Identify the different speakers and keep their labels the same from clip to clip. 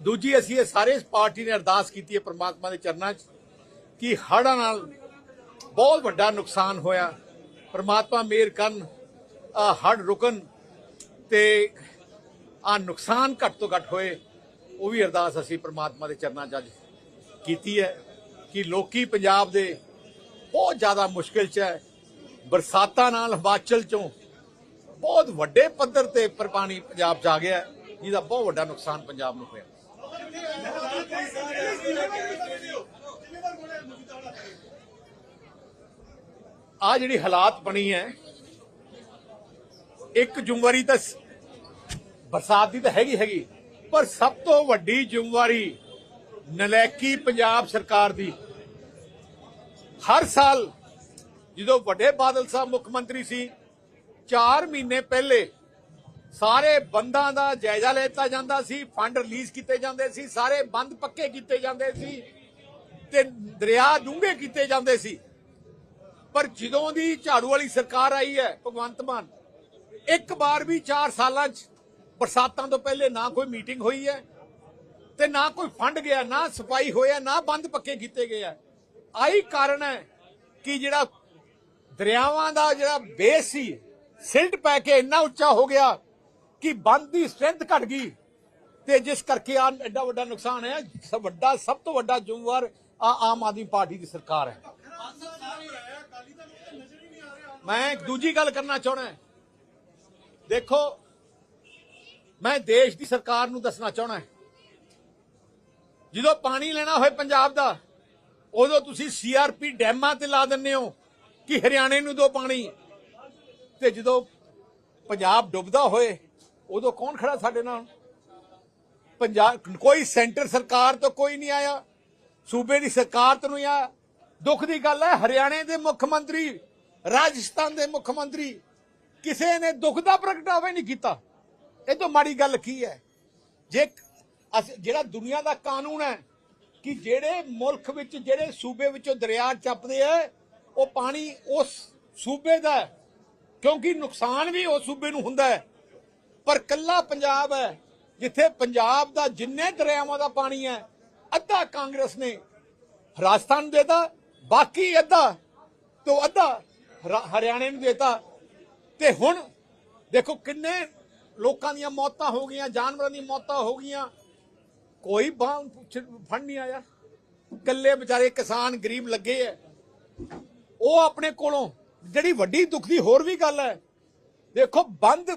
Speaker 1: ਦੂਜੀ ਅਸੀਂ ਇਹ ਸਾਰੇ ਪਾਰਟੀ ਨੇ ਅਰਦਾਸ ਕੀਤੀ ਹੈ ਪ੍ਰਮਾਤਮਾ ਦੇ ਚਰਨਾਂ 'ਚ ਕਿ ਹੜ੍ਹਾਂ ਨਾਲ ਬਹੁਤ ਵੱਡਾ ਨੁਕਸਾਨ ਹੋਇਆ। ਪ੍ਰਮਾਤਮਾ ਮਿਹਰ ਕਰਨ ਆਹ ਹੜ੍ਹ ਰੁਕਣ ਤੇ ਆ ਨੁਕਸਾਨ ਘੱਟ ਤੋਂ ਘੱਟ ਹੋਏ, ਉਹ ਵੀ ਅਰਦਾਸ ਅਸੀਂ ਪ੍ਰਮਾਤਮਾ ਦੇ ਚਰਨਾਂ 'ਚ ਅੱਜ ਕੀਤੀ ਹੈ ਕਿ ਲੋਕੀ ਪੰਜਾਬ ਦੇ ਬਹੁਤ ਜ਼ਿਆਦਾ ਮੁਸ਼ਕਿਲ 'ਚ ਹੈ। ਬਰਸਾਤਾਂ ਨਾਲ ਹਿਮਾਚਲ 'ਚੋਂ ਬਹੁਤ ਵੱਡੇ ਪੱਧਰ ਤੇ ਪਰ ਪਾਣੀ ਪੰਜਾਬ 'ਚ ਆ ਗਿਆ ਜਿਹਦਾ ਬਹੁਤ ਵੱਡਾ ਨੁਕਸਾਨ ਪੰਜਾਬ ਨੂੰ ਹੋਇਆ। ਆ ਜਿਹੜੀ ਹਾਲਾਤ ਬਣੀ ਹੈ, ਇੱਕ ਜ਼ਿੰਮੇਵਾਰੀ ਤਾਂ ਬਰਸਾਤ ਦੀ ਤਾਂ ਹੈਗੀ ਹੈਗੀ, ਪਰ ਸਭ ਤੋਂ ਵੱਡੀ ਜ਼ਿੰਮੇਵਾਰੀ ਨਲੈਕੀ ਪੰਜਾਬ ਸਰਕਾਰ ਦੀ। ਹਰ ਸਾਲ ਜਦੋਂ ਵੱਡੇ ਬਾਦਲ ਸਾਹਿਬ ਮੁੱਖ ਮੰਤਰੀ ਸੀ 4 ਮਹੀਨੇ ਪਹਿਲੇ ਸਾਰੇ ਬੰਦਾਂ ਦਾ ਜਾਇਜ਼ਾ ਲੈਤਾ ਜਾਂਦਾ ਸੀ, ਫੰਡ ਰਿਲੀਜ਼ ਕੀਤੇ ਜਾਂਦੇ ਸੀ, ਸਾਰੇ ਬੰਦ ਪੱਕੇ ਕੀਤੇ ਜਾਂਦੇ ਸੀ ਤੇ ਦਰਿਆ ਡੂੰਘੇ ਕੀਤੇ ਜਾਂਦੇ ਸੀ। ਪਰ ਜਦੋਂ ਦੀ ਝਾੜੂ ਵਾਲੀ ਸਰਕਾਰ ਆਈ ਹੈ, ਭਗਵੰਤ ਮਾਨ, ਇੱਕ ਵਾਰ ਵੀ 4 ਸਾਲਾਂ 'ਚ ਬਰਸਾਤਾਂ ਤੋਂ ਪਹਿਲੇ ਨਾ ਕੋਈ ਮੀਟਿੰਗ ਹੋਈ ਹੈ ਤੇ ਨਾ ਕੋਈ ਫੰਡ ਗਿਆ, ਨਾ ਸਫ਼ਾਈ ਹੋਇਆ, ਨਾ ਬੰਦ ਪੱਕੇ ਕੀਤੇ ਗਏ ਆ। ਆਹੀ ਕਾਰਨ ਹੈ ਕਿ ਜਿਹੜਾ ਦਰਿਆਵਾਂ ਦਾ ਜਿਹੜਾ ਬੇਸ ਸੀ, ਸਿਲਟ ਪੈ ਕੇ ਇੰਨਾ ਉੱਚਾ ਹੋ ਗਿਆ ਕਿ ਬੰਦ ਦੀ ਸਟਰੈਂਥ ਘਟ ਗਈ ਤੇ ਜਿਸ ਕਰਕੇ ਆ ਐਡਾ ਵੱਡਾ ਨੁਕਸਾਨ ਹੈ, ਸਭ ਵੱਡਾ, ਸਭ ਤੋਂ ਵੱਡਾ ਜ਼ਿੰਮੇਵਾਰ ਆ ਆਮ ਆਦਮੀ ਪਾਰਟੀ ਦੀ ਸਰਕਾਰ ਹੈ। ਮੈਂ ਇੱਕ ਦੂਜੀ ਗੱਲ ਕਰਨਾ ਚਾਹਣਾ ਦੇਖੋ, ਮੈਂ ਦੇਸ਼ ਦੀ ਸਰਕਾਰ ਨੂੰ ਦੱਸਣਾ ਚਾਹਣਾ ਜਦੋਂ ਪਾਣੀ ਲੈਣਾ ਹੋਏ ਪੰਜਾਬ ਦਾ, ਉਦੋਂ ਤੁਸੀਂ ਸੀਆਰਪੀ ਡੈਮਾਂ ਤੇ ਲਾ ਦਿੰਦੇ ਹੋ ਕਿ ਹਰਿਆਣੇ ਨੂੰ ਦੋ ਪਾਣੀ। ਤੇ ਜਦੋਂ ਪੰਜਾਬ ਡੁੱਬਦਾ ਹੋਏ ਉਦੋਂ ਕੌਣ ਖੜਾ ਸਾਡੇ ਨਾਲ? ਪੰਜਾਬ, ਕੋਈ ਸੈਂਟਰ ਸਰਕਾਰ ਤੋਂ ਕੋਈ ਨਹੀਂ ਆਇਆ। ਸੂਬੇ ਦੀ ਸਰਕਾਰ ਤੋਂ ਨਹੀਂ ਆਇਆ। ਦੁੱਖ ਦੀ ਗੱਲ ਹੈ, ਹਰਿਆਣੇ ਦੇ ਮੁੱਖ ਮੰਤਰੀ, ਰਾਜਸਥਾਨ ਦੇ ਮੁੱਖ ਮੰਤਰੀ, ਕਿਸੇ ਨੇ ਦੁੱਖ ਦਾ ਪ੍ਰਗਟਾਵਾ ਨਹੀਂ ਕੀਤਾ। ਇਹ ਤੋਂ ਮਾੜੀ ਗੱਲ ਕੀ ਹੈ? ਜੇ ਅਸ- ਜਿਹੜਾ ਦੁਨੀਆ ਦਾ ਕਾਨੂੰਨ ਹੈ ਕਿ ਜਿਹੜੇ ਮੁਲਕ ਵਿੱਚ, ਜਿਹੜੇ ਸੂਬੇ ਵਿੱਚੋਂ ਦਰਿਆ ਚੱਪਦੇ ਆ, ਉਹ ਪਾਣੀ ਉਸ ਸੂਬੇ ਦਾ ਕਿਉਂਕਿ ਨੁਕਸਾਨ ਵੀ ਉਸ ਸੂਬੇ ਨੂੰ ਹੁੰਦਾ ਹੈ। ਪਰ ਕੱਲਾ ਪੰਜਾਬ ਹੈ, ਜਿੱਥੇ ਪੰਜਾਬ ਦਾ ਜਿੰਨੇ ਦਰਿਆਵਾਂ ਦਾ ਪਾਣੀ ਹੈ, ਅੱਧਾ ਕਾਂਗਰਸ ਨੇ ਰਾਜਸਥਾਨ ਨੂੰ ਦੇਤਾ, ਬਾਕੀ ਅੱਧਾ ਤੋਂ ਅੱਧਾ ਹਰਿਆਣੇ ਨੂੰ ਦੇਤਾ। ਤੇ ਹੁਣ ਦੇਖੋ ਕਿੰਨੇ ਲੋਕਾਂ ਦੀਆਂ ਮੌਤਾਂ ਹੋ ਗਈਆਂ, ਜਾਨਵਰਾਂ ਦੀਆਂ ਮੌਤਾਂ ਹੋ ਗਈਆਂ। ਕੋਈ ਬਾਹ ਫੰਡ ਨਹੀਂ ਆਇਆ। ਕੱਲੇ ਵਿਚਾਰੇ ਕਿਸਾਨ ਗਰੀਬ ਲੱਗੇ ਐ ਉਹ ਆਪਣੇ ਕੋਲੋਂ, ਜਿਹੜੀ ਵੱਡੀ ਦੁੱਖ ਦੀ ਹੋਰ ਵੀ ਗੱਲ ਹੈ, ਦੇਖੋ ਬੰਦ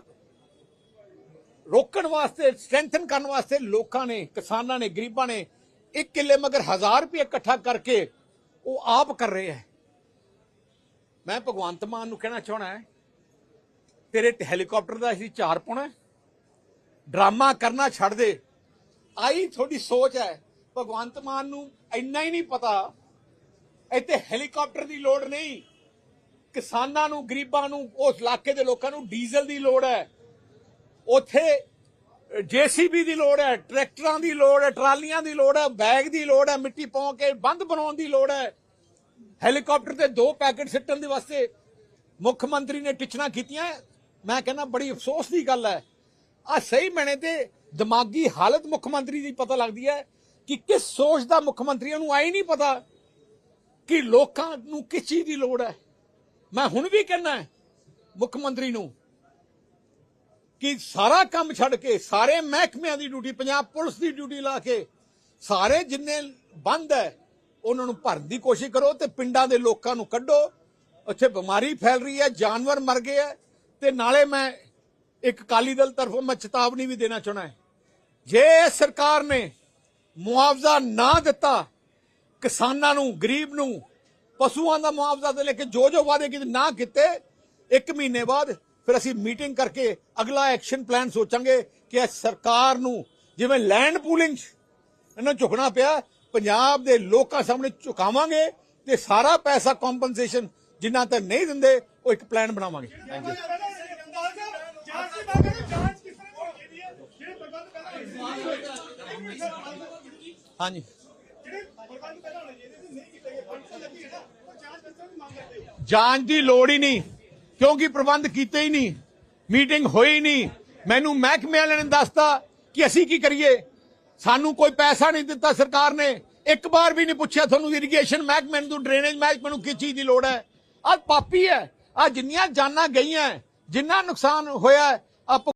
Speaker 1: ਰੋਕਣ ਵਾਸਤੇ ਸਟਰੈਂਥਨ ਕਰਨ ਵਾਸਤੇ ਲੋਕਾਂ ਨੇ, ਕਿਸਾਨਾਂ ਨੇ, ਗਰੀਬਾਂ ਨੇ ਇੱਕ ਕਿੱਲੇ ਮਗਰ 1000 ਰੁਪਏ ਇਕੱਠਾ ਕਰਕੇ ਉਹ ਆਪ ਕਰ ਰਹੇ ਹੈ। ਮੈਂ ਭਗਵੰਤ ਮਾਨ ਨੂੰ ਕਹਿਣਾ ਚਾਹਣਾ ਹੈ, ਤੇਰੇ ਹੈਲੀਕਾਪਟਰ ਦਾ ਅਸੀਂ ਚਾਰ ਪਾਉਣਾ ਡਰਾਮਾ ਕਰਨਾ ਛੱਡ ਦੇ। ਆਈ ਤੁਹਾਡੀ ਸੋਚ ਹੈ। ਭਗਵੰਤ ਮਾਨ ਨੂੰ ਇੰਨਾ ਹੀ ਨਹੀਂ ਪਤਾ, ਇੱਥੇ ਹੈਲੀਕਾਪਟਰ ਦੀ ਲੋੜ ਨਹੀਂ। ਕਿਸਾਨਾਂ ਨੂੰ, ਗਰੀਬਾਂ ਨੂੰ, ਉਸ ਇਲਾਕੇ ਦੇ ਲੋਕਾਂ ਨੂੰ ਡੀਜ਼ਲ ਦੀ ਲੋੜ ਹੈ। ਉੱਥੇ ਜੀਸੀਬੀ ਦੀ ਲੋੜ ਹੈ, ਟਰੈਕਟਰਾਂ ਦੀ ਲੋੜ ਹੈ, ਟਰਾਲੀਆਂ ਦੀ ਲੋੜ ਹੈ, ਬੈਗ ਦੀ ਲੋੜ ਹੈ, ਮਿੱਟੀ ਪਾਉ ਕੇ ਬੰਦ ਬਣਾਉਣ ਦੀ ਲੋੜ ਹੈ। ਹੈਲੀਕਾਪਟਰ ਤੇ ਦੋ ਪੈਕੇਟ ਸਿੱਟਣ ਦੇ ਵਾਸਤੇ ਮੁੱਖ ਮੰਤਰੀ ਨੇ ਟਿਚਣਾ ਕੀਤੀਆਂ। ਮੈਂ ਕਹਿੰਦਾ ਬੜੀ ਅਫਸੋਸ ਦੀ ਗੱਲ ਹੈ। ਆ ਸਹੀ ਮੈਨੇ ਤੇ ਦਿਮਾਗੀ ਹਾਲਤ ਮੁੱਖ ਮੰਤਰੀ ਦੀ ਪਤਾ ਲੱਗਦੀ ਹੈ ਕਿ ਕਿਸ ਸੋਚ ਦਾ ਮੁੱਖ ਮੰਤਰੀ ਨੂੰ ਆਈ ਨਹੀਂ ਪਤਾ ਕਿ ਲੋਕਾਂ ਨੂੰ ਕਿਸ ਚੀਜ਼ ਦੀ ਲੋੜ ਹੈ। ਮੈਂ ਹੁਣ ਵੀ ਕਹਿੰਦਾ ਮੁੱਖ ਮੰਤਰੀ ਨੂੰ ਕਿ ਸਾਰਾ ਕੰਮ ਛੱਡ ਕੇ, ਸਾਰੇ ਮਹਿਕਮਿਆਂ ਦੀ ਡਿਊਟੀ, ਪੰਜਾਬ ਪੁਲਿਸ ਦੀ ਡਿਊਟੀ ਲਾ ਕੇ ਸਾਰੇ ਜਿੰਨੇ ਬੰਦ ਹੈ, ਉਹਨਾਂ ਨੂੰ ਭਰਨ ਦੀ ਕੋਸ਼ਿਸ਼ ਕਰੋ ਤੇ ਪਿੰਡਾਂ ਦੇ ਲੋਕਾਂ ਨੂੰ ਕੱਢੋ। ਉੱਥੇ ਬਿਮਾਰੀ ਫੈਲ ਰਹੀ ਹੈ, ਜਾਨਵਰ ਮਰ ਗਏ ਹੈ ਤੇ ਨਾਲੇ ਮੈਂ ਇੱਕ ਕਾਲੀ ਦਲ ਤਰਫੋਂ ਮੈਂ ਚੇਤਾਵਨੀ ਵੀ ਦੇਣਾ ਚਾਹਣਾ ਹੈ। ਜੇ ਸਰਕਾਰ ਨੇ ਮੁਆਵਜ਼ਾ ਨਾ ਦਿੱਤਾ, ਕਿਸਾਨਾਂ ਨੂੰ, ਗਰੀਬ ਨੂੰ, ਪਸ਼ੂਆਂ ਦਾ ਮੁਆਵਜ਼ਾ ਦੇ ਲੈ ਕੇ ਜੋ ਜੋ ਵਾਅਦੇ ਕੀਤੇ ਨਾ ਕੀਤੇ, ਇੱਕ ਮਹੀਨੇ ਬਾਅਦ ਫਿਰ ਅਸੀਂ ਮੀਟਿੰਗ ਕਰਕੇ ਅਗਲਾ ਐਕਸ਼ਨ ਪਲਾਨ ਸੋਚਾਂਗੇ ਕਿ ਸਰਕਾਰ ਨੂੰ ਜਿਵੇਂ ਲੈਂਡ ਪੂਲਿੰਗ ਇਹਨਾਂ ਝੁਕਣਾ ਪਿਆ ਪੰਜਾਬ ਦੇ ਲੋਕਾਂ ਸਾਹਮਣੇ ਝੁਕਾਵਾਂਗੇ ਤੇ ਸਾਰਾ ਪੈਸਾ ਕੰਪਨਸੇਸ਼ਨ ਜਿੰਨਾ ਤੱਕ ਨਹੀਂ ਦਿੰਦੇ ਉਹ ਇੱਕ ਪਲਾਨ ਬਣਾਵਾਂਗੇ। ਥੈਂਕ ਯੂ ਹਾਂਜੀ। ਜਾਂਚ ਦੀ ਲੋੜ ਹੀ ਨਹੀਂ। ਕਿਉਂਕਿ ਪ੍ਰਬੰਧ ਕੀਤੇ ਹੀ ਨਹੀਂ, ਮੀਟਿੰਗ ਹੋਈ ਨਹੀਂ। ਮੈਨੂੰ ਮਹਿਕਮੇ ਵਾਲਿਆਂ ਨੇ ਦੱਸਤਾ ਕਿ ਅਸੀਂ ਕੀ ਕਰੀਏ? ਸਾਨੂੰ ਕੋਈ ਪੈਸਾ ਨਹੀਂ ਦਿੱਤਾ ਸਰਕਾਰ ਨੇ। ਇੱਕ ਵਾਰ ਵੀ ਨਹੀਂ ਪੁੱਛਿਆ ਤੁਹਾਨੂੰ ਇਰੀਗੇਸ਼ਨ ਮਹਿਕਮੇ ਨੂੰ ਡਰੇਨੇਜ ਮਹਿਕਮੇ ਨੂੰ ਕਿਸ ਚੀਜ਼ ਦੀ ਲੋੜ ਹੈ? ਆ ਪਾਪੀ ਹੈ। ਆ ਜਿੰਨੀਆਂ ਜਾਨਾਂ ਗਈਆਂ, ਜਿੰਨਾ ਨੁਕਸਾਨ ਹੋਇਆ ਆ